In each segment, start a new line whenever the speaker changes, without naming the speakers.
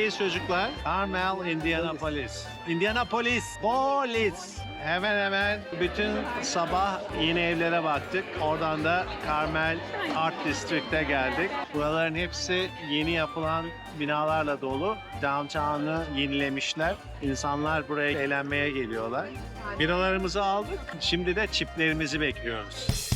Neredeyiz çocuklar? Carmel, Indianapolis. Indianapolis, polis. Hemen hemen bütün sabah yeni evlere baktık. Oradan da Carmel Art District'e geldik. Buraların hepsi yeni yapılan binalarla dolu. Downtown'ı yenilemişler. İnsanlar buraya eğlenmeye geliyorlar. Binalarımızı aldık. Şimdi de çiplerimizi bekliyoruz.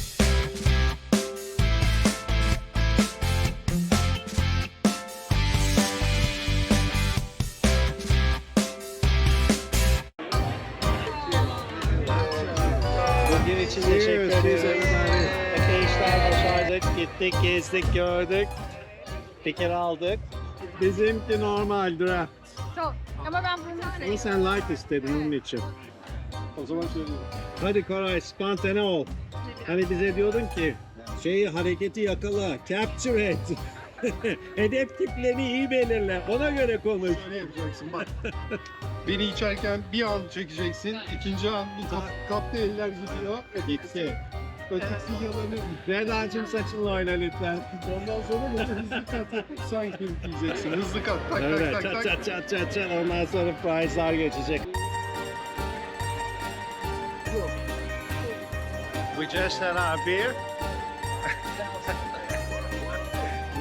Gittik, gezdik, gördük. Fikir aldık. Bizimki normal draft.
Çok. Ama ben bunu
Ama
sevdim.
sen light istedin onun için.
O zaman söyleyeyim.
Hadi Koray, spontane ol. Hani bize diyordun ki, şeyi hareketi yakala, capture et. Hedef tiplerini iyi belirle, ona göre konuş.
Öyle yapacaksın bak. Beni içerken bir an çekeceksin, ikinci an bir kap, kapta eller gidiyor.
Gitti.
Ötekisi yalanı.
Vedancığım saçınla oyna lütfen.
Ondan sonra böyle hızlı kat yapıp sanki diyeceksin. Hızlı kat, tak
Evet,
tak tak
çat
tak.
çat çat çat çat. Ondan sonra prize'lar geçecek. We just had our beer.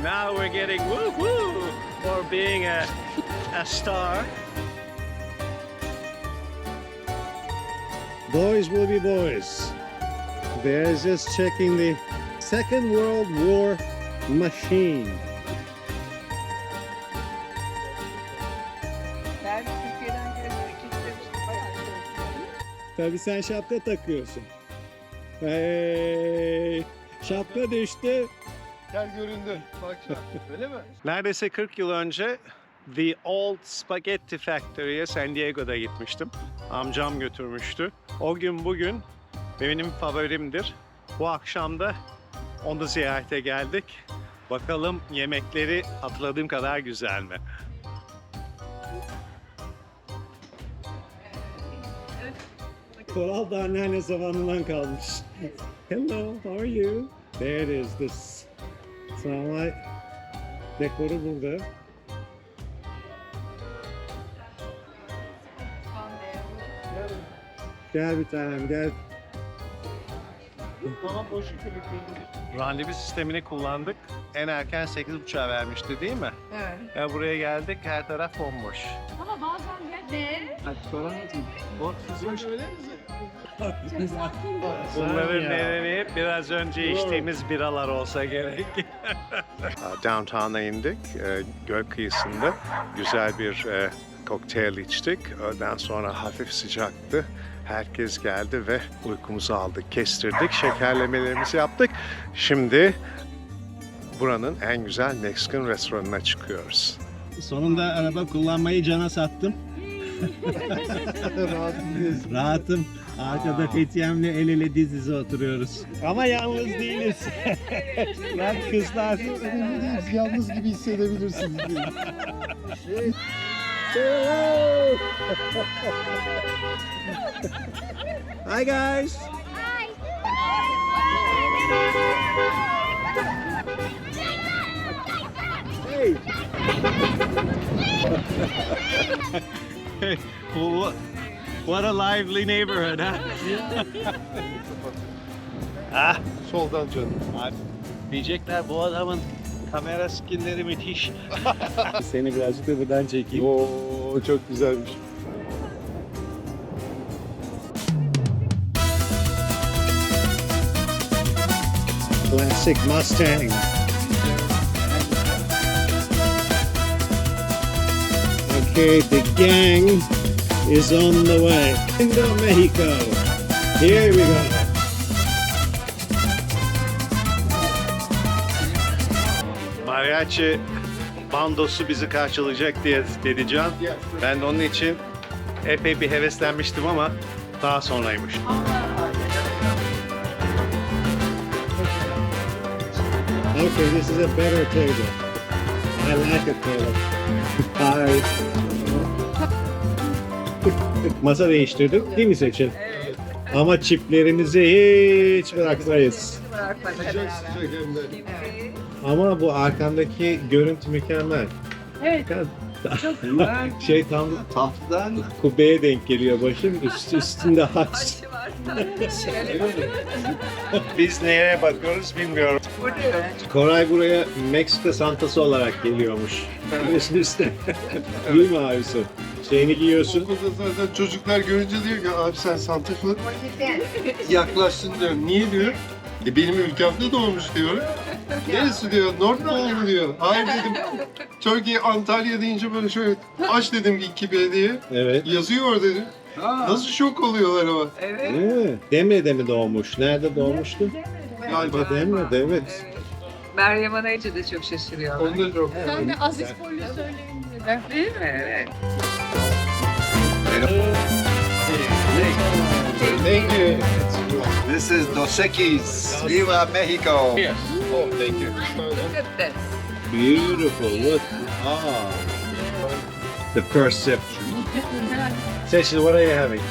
now we're getting woo-hoo for being a, a star. Boys will be boys. They're just checking the Second World War machine.
Ben Türkiye'den
Tabii sen şapka takıyorsun. Hey, şapka düştü.
Gel göründü. Bak an. Öyle mi?
Neredeyse 40 yıl önce The Old Spaghetti Factory'ye San Diego'da gitmiştim. Amcam götürmüştü. O gün bugün benim favorimdir. Bu akşam da onu ziyarete geldik. Bakalım yemekleri hatırladığım kadar güzel mi? Koral da anneanne zamanından kalmış. Hello, how are you? There it is, this tramvay dekoru burada. Gel bir tanem gel.
Tamam boş.
Randevu sistemini kullandık. En erken 8.30'a vermişti değil mi?
Evet.
Ya buraya geldik her taraf bomboş.
Ama bazen gel. Ne?
Bunların nedeni biraz önce içtiğimiz biralar olsa gerek. Downtown'a indik. e, Göl kıyısında güzel bir e, kokteyl içtik. Öğleden sonra hafif sıcaktı. Herkes geldi ve uykumuzu aldık, kestirdik, şekerlemelerimizi yaptık. Şimdi buranın en güzel Mexican restoranına çıkıyoruz. Sonunda araba kullanmayı cana sattım. Rahatım. Arkada Fethiye'mle el ele diz dize oturuyoruz. Ama yalnız değiliz. Bak kızlar.
Önemli değil. Yalnız gibi hissedebilirsiniz.
Hi guys. Hey. hey. What, what a lively neighborhood, huh? ah,
Soldan canım.
diyecekler bu adamın kamera müthiş. Seni birazcık da çekeyim.
Oo çok güzelmiş.
Classic Mustang. Okay, the gang is on the way. Into Mexico. Here we go. Mariachi bandosu bizi karşılayacak diye dedi Can. Ben de onun için epey bir heveslenmiştim ama daha sonraymış. Okay, this is a better table. I like it table. Hi. Masa değiştirdik değil mi Seçil? Ama çiplerimizi hiç bırakmayız.
Bırakmadı
Sıcak
herhalde.
sıcak hem de.
Evet.
Ama bu arkandaki görüntü mükemmel.
Evet.
Ya, Şey tam
Tahtadan
kubbeye denk geliyor başım. Üst, üstünde haç.
Var.
Biz neye bakıyoruz bilmiyorum. Koray buraya Meksika santası olarak geliyormuş. Üst üste. Değil mi abisi? Şeyini giyiyorsun.
okulda zaten çocuklar görünce diyor ki abi sen Santa Claus yaklaştın diyor. Niye diyor? E benim ülkemde doğmuş diyor. Neresi diyor? North Pole diyor. Hayır dedim. Türkiye Antalya deyince böyle şöyle aç dedim iki B diye.
Evet.
Yazıyor dedim. Nasıl şok oluyorlar ama.
Evet.
Değil mi? Demre'de mi doğmuş? Nerede doğmuştu?
Galiba
Demre'de evet.
Meryem Anayıcı da çok şaşırıyorlar.
Onda çok.
Sen de Aziz Polü söyleyin dedi.
Değil mi? Evet.
Thank you.
This is Dos Equis. Viva Mexico. Yes.
Oh, thank you.
Look at this.
Beautiful. Look. Ah. The perception. Seçil, what are you having?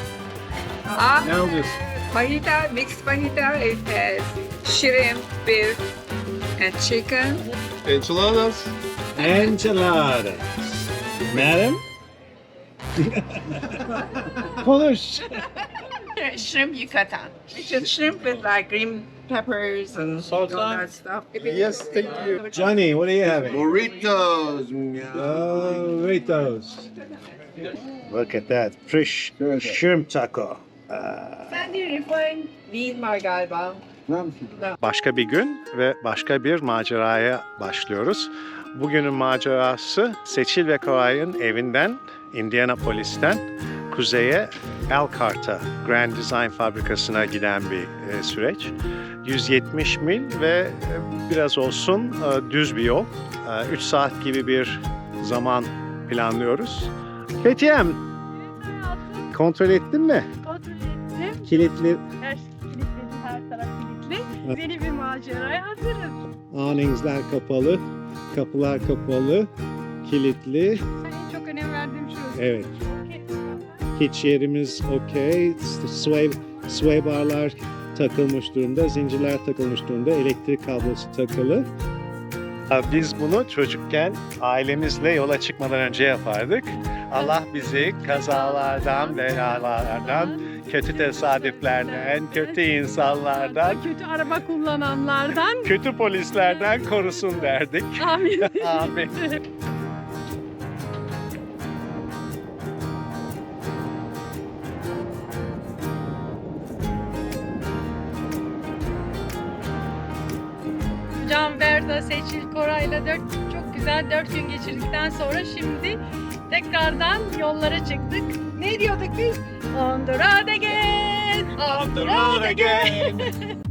Ah,
Ne alıyorsun?
fajita, mixed fajita. It has shrimp, beef, and chicken.
Enchiladas.
Enchiladas. Madam? Konuş.
shrimp yucatan. Which is shrimp with like green peppers and all that stuff.
Yes, thank you.
Johnny, what are you having?
Burritos.
Oh, Doritos. Look at that. Fish shrimp taco.
Sandy refined bean var galiba.
Başka bir gün ve başka bir maceraya başlıyoruz. Bugünün macerası Seçil ve Koray'ın evinden, Indianapolis'ten kuzeye Elkhart'a, Grand Design fabrikasına giden bir e, süreç. 170 mil ve e, biraz olsun e, düz bir yol. 3 saat gibi bir zaman planlıyoruz. Fethiye'm kontrol ettin mi?
Kontrol ettim.
Kilitli
Her şey kilitledim. Her taraf kilitli. Yeni bir maceraya hazırız.
Awningler kapalı, kapılar kapalı, kilitli.
Sen en çok önem verdiğim şu.
Evet, hiç yerimiz okey. Sway, sway barlar takılmış durumda, zincirler takılmış durumda, elektrik kablosu takılı. Biz bunu çocukken ailemizle yola çıkmadan önce yapardık. Allah bizi kazalardan, belalardan, kötü tesadüflerden, kötü insanlardan,
Kötü araba kullananlardan.
kötü polislerden korusun derdik.
Amin.
Amin.
Can Verda, Seçil Koray'la dört, çok güzel dört gün geçirdikten sonra şimdi tekrardan yollara çıktık. Ne diyorduk biz? On the road again. On the road again.